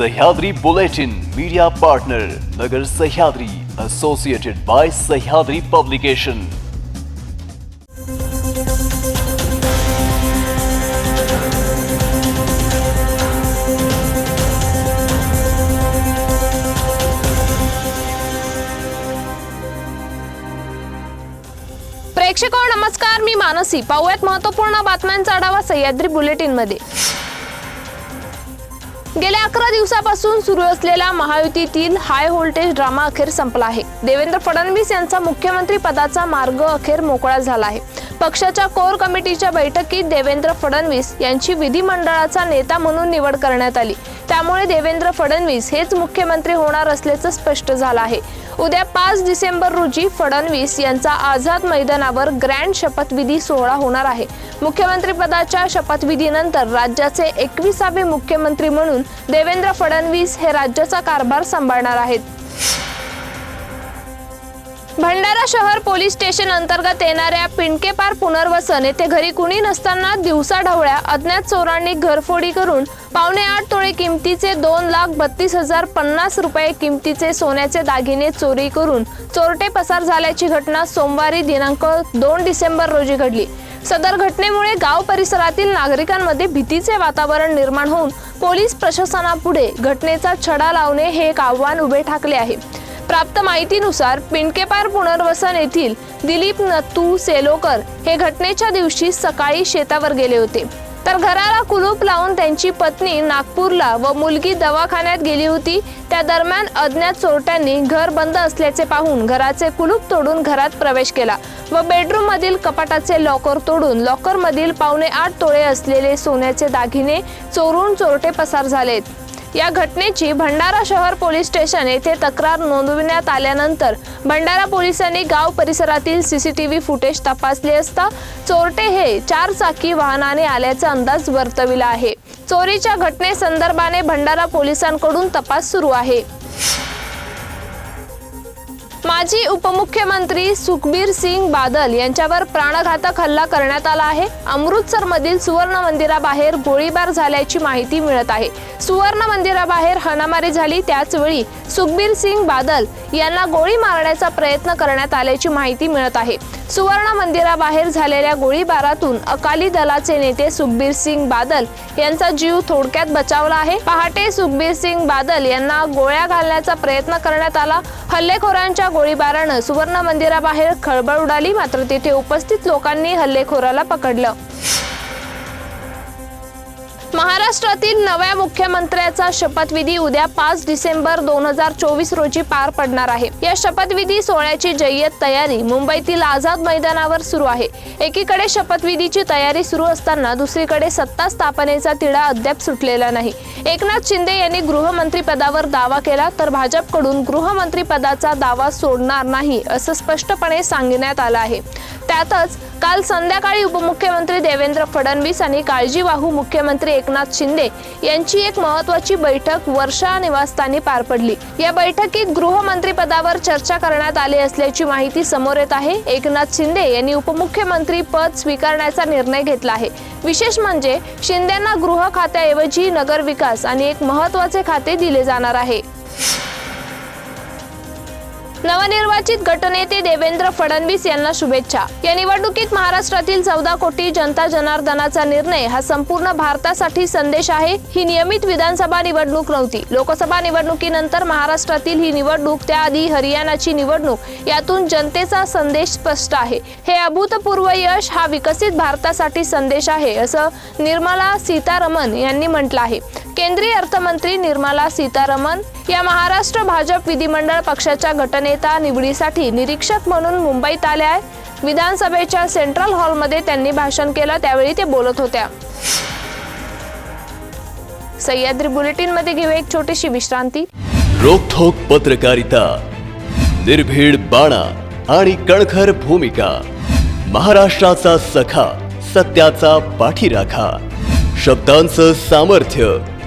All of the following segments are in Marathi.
Sahyadri Bulletin media partner Nagar Sahyadri associated by Sahyadri publication प्रेक्षको हो, नमस्कार. मी मानसी. पाहूयात महत्त्वपूर्ण बातम्यांचा आढावा सह्याद्री बुलेटिनमध्ये गेल्या अकरा दिवसापासून सुरू असलेला महायुतीतील हाय व्होल्टेज ड्रामा अखेर संपला आहे. देवेंद्र फडणवीस यांचा मुख्यमंत्री पदाचा मार्ग अखेर मोकळा झाला आहे. पक्षाच्या कोर कमिटीच्या बैठकीत देवेंद्र फडणवीस यांची विधिमंडळाचा नेता म्हणून निवड करण्यात आली. त्यामुळे देवेंद्र फडणवीस हेच मुख्यमंत्री होणार असल्याचं स्पष्ट झालं आहे. उद्या पाच डिसेंबर रोजी फडणवीस यांचा आझाद मैदानावर ग्रँड शपथविधी सोहळा होणार आहे. मुख्यमंत्रीपदाच्या शपथविधीनंतर राज्याचे एकविसावे मुख्यमंत्री म्हणून देवेंद्र फडणवीस हे राज्याचा कारभार सांभाळणार आहेत. भंडारा शहर पोलीस स्टेशन अंतर्गत येणाऱ्या पिंडकेपार पुनर्वसन येथे घरी कुणी नसताना दिवसाढवळ्या अज्ञात चोरांनी घरफोडी करून पावणे आठ तोळे किमतीचे दोन लाख बत्तीस हजार पन्नास रुपये किमतीचे सोन्याचे दागिने चोरी करून चोरटे पसार झाल्याची घटना सोमवारी दिनांक दोन डिसेंबर रोजी घडली. सदर घटनेमुळे गाव परिसरातील नागरिकांमध्ये भीतीचे वातावरण निर्माण होऊन पोलीस प्रशासनापुढे घटनेचा छडा लावणे हे एक आव्हान उभे ठाकले आहे. प्राप्त माहितीनुसार पिंडकेपार पुनर्वसन येथील दिलीप नत्तू सेलोकर हे घटनेच्या दिवशी सकाळी शेतावर गेले होते. तर घराला कुलूप लावून त्यांची पत्नी नागपूरला व मुलगी दवाखान्यात गेली होती. त्या दरम्यान अज्ञात चोरट्यांनी घर बंद असल्याचे पाहून घराचे कुलूप तोडून घरात प्रवेश केला व बेडरूम मधील कपाटाचे लॉकर तोडून लॉकर मधील पावणे आठ तोळे असलेले सोन्याचे दागिने चोरून चोरटे पसार झालेत. या घटनेची भंडारा शहर पोलीस स्टेशन येथे तक्रार नोंदविण्यात आल्यानंतर भंडारा पोलिसांनी गाव परिसरातील सीसीटीव्ही फुटेज तपासले असता चोरटे हे चार चाकी वाहनाने आल्याचा अंदाज वर्तविला आहे. चोरीच्या घटनेसंदर्भाने भंडारा पोलिसांकडून तपास सुरू आहे. माजी उपमुख्यमंत्री सुखबीर सिंग बादल यांच्यावर प्राणघातक हल्ला करण्यात आला आहे. अमृतसर मधील सुवर्ण मंदिराबाहेर गोळीबार झाल्याची माहिती मिळत आहे. सुवर्ण मंदिराबाहेर हाणामारी झाली त्याचवेळी सुखबीर सिंग बादल यांना गोळी मारण्याचा प्रयत्न करण्यात आल्याची माहिती मिळत आहे. सुवर्ण मंदिराबाहेर झालेल्या गोळीबारातून अकाली दलाचे नेते सुखबीर सिंग बादल यांचा जीव थोडक्यात बचावला आहे. पहाटे सुखबीर सिंग बादल यांना गोळ्या घालण्याचा प्रयत्न करण्यात आला. हल्लेखोरांच्या गोळीबारानं सुवर्ण मंदिराबाहेर खळबळ उडाली मात्र तेथे उपस्थित लोकांनी हल्लेखोराला पकडलं. महाराष्ट्रातील नव्या मुख्यमंत्र्याचा शपथविधी उद्या पाच डिसेंबर दोन हजार चोवीस रोजी पार पडणार आहे. या शपथविधी सोहळ्याची जय्यत तयारी मुंबईतील आझाद मैदानावर सुरू आहे. एकीकडे शपथविधीची तयारी सुरू असताना दुसरीकडे सत्ता स्थापनेचा तिढा अद्याप सुटलेला नाही. एकनाथ शिंदे यांनी गृहमंत्री पदावर दावा केला तर भाजपकडून गृहमंत्री पदाचा दावा सोडणार नाही असं स्पष्टपणे सांगण्यात आलं आहे. त्यातच काल संध्याकाळी उपमुख्यमंत्री देवेंद्र फडणवीस आणि काळजीवाहू मुख्यमंत्री एकनाथ शिंदे यांची एक महत्वाची बैठक वर्षा निवासस्थानी पार पडली. या बैठकीत गृहमंत्री पदावर चर्चा करण्यात आली असल्याची माहिती समोर येत आहे. एकनाथ शिंदे यांनी उपमुख्यमंत्री पद स्वीकारण्याचा निर्णय घेतला आहे. विशेष म्हणजे शिंदेना गृह खात्याऐवजी नगरविकास आणि एक महत्त्वाचे खाते दिले जाणार आहे. नवनिर्वाचित गटनेते देवेंद्र फडणवीस यांना शुभेच्छा. या निवडणुकीत महाराष्ट्रातील चौदा कोटी जनता जनार्दनाचा निर्णय हा संपूर्ण भारतासाठी संदेश आहे. ही नियमित विधानसभा निवडणूक नव्हती. लोकसभा निवडणुकीनंतर महाराष्ट्रातील ही निवडणूक त्याआधी हरियाणाची निवडणूक यातून जनतेचा संदेश स्पष्ट आहे. हे अभूतपूर्व यश हा विकसित भारतासाठी संदेश आहे असं निर्मला सीतारमण यांनी म्हटलं आहे. केंद्रीय अर्थमंत्री निर्मला सीतारमन या महाराष्ट्र भाजप विधिमंडळ पक्षाच्या गटनेता निवडीसाठी निरीक्षक म्हणून मुंबईत आल्या आहे विधानसभेच्या सेंट्रल हॉलमध्ये त्यांनी भाषण केलं त्यावेळी ते बोलत होत्या. सह्याद्री बुलेटिनमध्ये घेऊ एक छोटीशी विश्रांती. रोखोक पत्रकारिता निर्भीड बाणा आणि कणखर भूमिका महाराष्ट्राचा सखा सत्याचा पाठीराखा शब्दांचं सामर्थ्य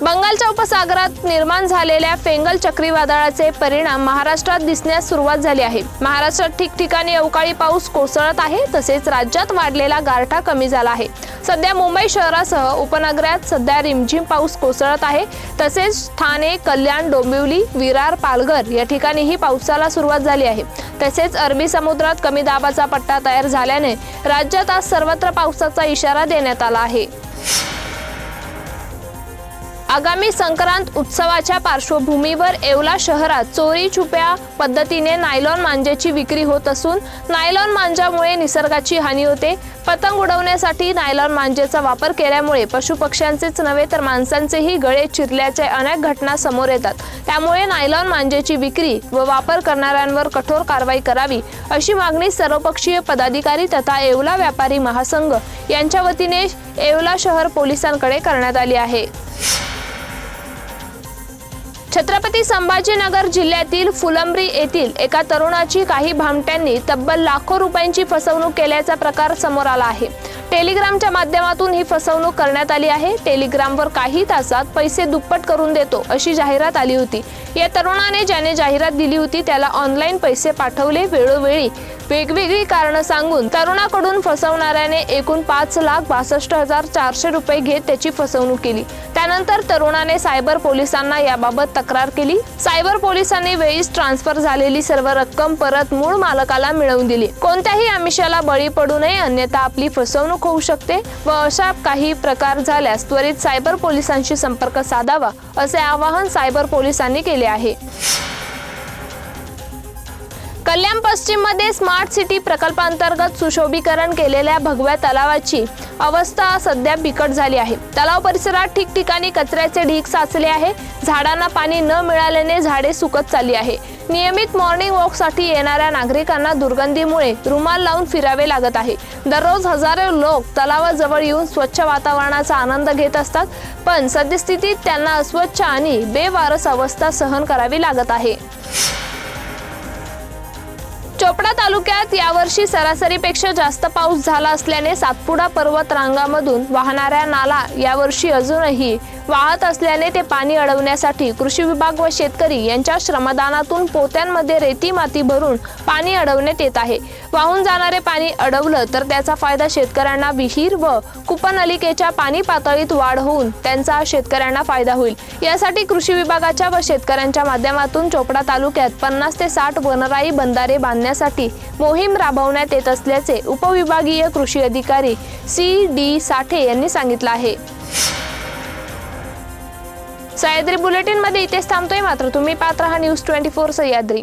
बंगालच्या उपसागरात निर्माण झालेल्या फेंगल चक्रीवादळाचे परिणाम महाराष्ट्रात दिसण्यास सुरुवात झाली आहे. महाराष्ट्रात ठिकठिकाणी अवकाळी पाऊस कोसळत आहे तसेच राज्यात वाढलेला गारठा कमी झाला आहे. सध्या मुंबई शहरासह उपनगरात सध्या रिमझिम पाऊस कोसळत आहे तसेच ठाणे कल्याण डोंबिवली विरार पालघर या ठिकाणीही पावसाला सुरुवात झाली आहे. तसेच अरबी समुद्रात कमी दाबाचा पट्टा तयार झाल्याने राज्यात आज सर्वत्र पावसाचा इशारा देण्यात आला आहे. आगामी संक्रांत उत्सवाच्या पार्श्वभूमीवर येवला शहरात चोरी छुप्या पद्धतीने नायलॉन मांज्याची विक्री होत असून नायलॉन मांजामुळे निसर्गाची हानी होते. पतंग उडवण्यासाठी नायलॉन मांजेचा वापर केल्यामुळे पशुपक्ष्यांचेच नव्हे तर माणसांचेही गळे चिरल्याच्या अनेक घटना समोर येतात. त्यामुळे नायलॉन मांजेची विक्री व वापर करणाऱ्यांवर कठोर कारवाई करावी अशी मागणी सर्वपक्षीय पदाधिकारी तथा येवला व्यापारी महासंघ यांच्या वतीने येवला शहर पोलिसांकडे करण्यात आली आहे. छत्रपती संभाजीनगर जिल्ह्यातील फुलंब्री येथील एका तरुणाची काही भामट्यांनी तब्बल लाखो रुपयांची फसवणूक केल्याचा प्रकार समोर आला आहे. टेलिग्रामच्या माध्यमातून ही फसवणूक करण्यात आली आहे. टेलिग्रामवर काही तासात पैसे दुप्पट करून देतो अशी जाहिरात आली होती. या तरुणाने ज्याने जाहिरात दिली होती त्याला ऑनलाईन पैसे पाठवले वेळोवेळी. वेगवेगळी कारणं सांगून तरुणाकडून फसवणाऱ्याने एकूण पाच लाख बासष्ट हजार चारशे रुपये घेत त्याची फसवणूक केली. त्यानंतर तरुणाने सायबर पोलिसांना याबाबत तक्रार केली. सायबर पोलिसांनी वेळीच ट्रान्सफर झालेली सर्व रक्कम परत मूळ मालकाला मिळवून दिली. कोणत्याही आमिषाला बळी पडू नये अन्यथा आपली फसवणूक होऊ शकते व अशा काही प्रकार झाल्यास त्वरित सायबर पोलिसांशी संपर्क साधावा असे आवाहन सायबर पोलिसांनी केले आहे. कल्याण पश्चिममध्ये स्मार्ट सिटी प्रकल्पांतर्गत सुशोभीकरण केलेल्या भगव्या तलावाची अवस्था सध्या बिकट झाली आहे. तलाव परिसरात ठिकठिकाणी कचऱ्याचे ढीग साचले आहे. झाडांना पाणी न मिळाल्याने झाडे सुकत चालली आहे. नियमित मॉर्निंग वॉकसाठी येणाऱ्या नागरिकांना दुर्गंधीमुळे रुमाल लावून फिरावे लागत आहे. दररोज हजारो लोक तलावाजवळ येऊन स्वच्छ वातावरणाचा आनंद घेत असतात पण सद्यस्थितीत त्यांना अस्वच्छ आणि बेवारस अवस्था सहन करावी लागत आहे. चोपडा तालुक्यात यावर्षी सरासरीपेक्षा जास्त पाऊस झाला असल्याने सातपुडा पर्वत रांगामधून वाहणाऱ्या नाला यावर्षी अजूनही वाहत असल्याने ते पाणी अडवण्यासाठी कृषी विभाग व शेतकरी यांच्या श्रमदानातून पोत्यांमध्ये रेती माती भरून पाणी अडवण्यात येत आहे. वाहून जाणारे पाणी अडवलं तर त्याचा फायदा शेतकऱ्यांना विहीर व कुपनलिकेच्या पाणी पातळीत वाढ होऊन त्यांचा शेतकऱ्यांना फायदा होईल. यासाठी कृषी विभागाच्या व शेतकऱ्यांच्या माध्यमातून चोपडा तालुक्यात पन्नास ते साठ वनराई बंधारे बांधण्यासाठी मोहीम राबवण्यात येत असल्याचे उपविभागीय कृषी अधिकारी सी डी साठे यांनी सांगितलं आहे. सह्याद्री बुलेटिनमध्ये इथेच थांबतोय मात्र तुम्ही पात्र हा न्यूज ट्वेंटी फोर सह्याद्री.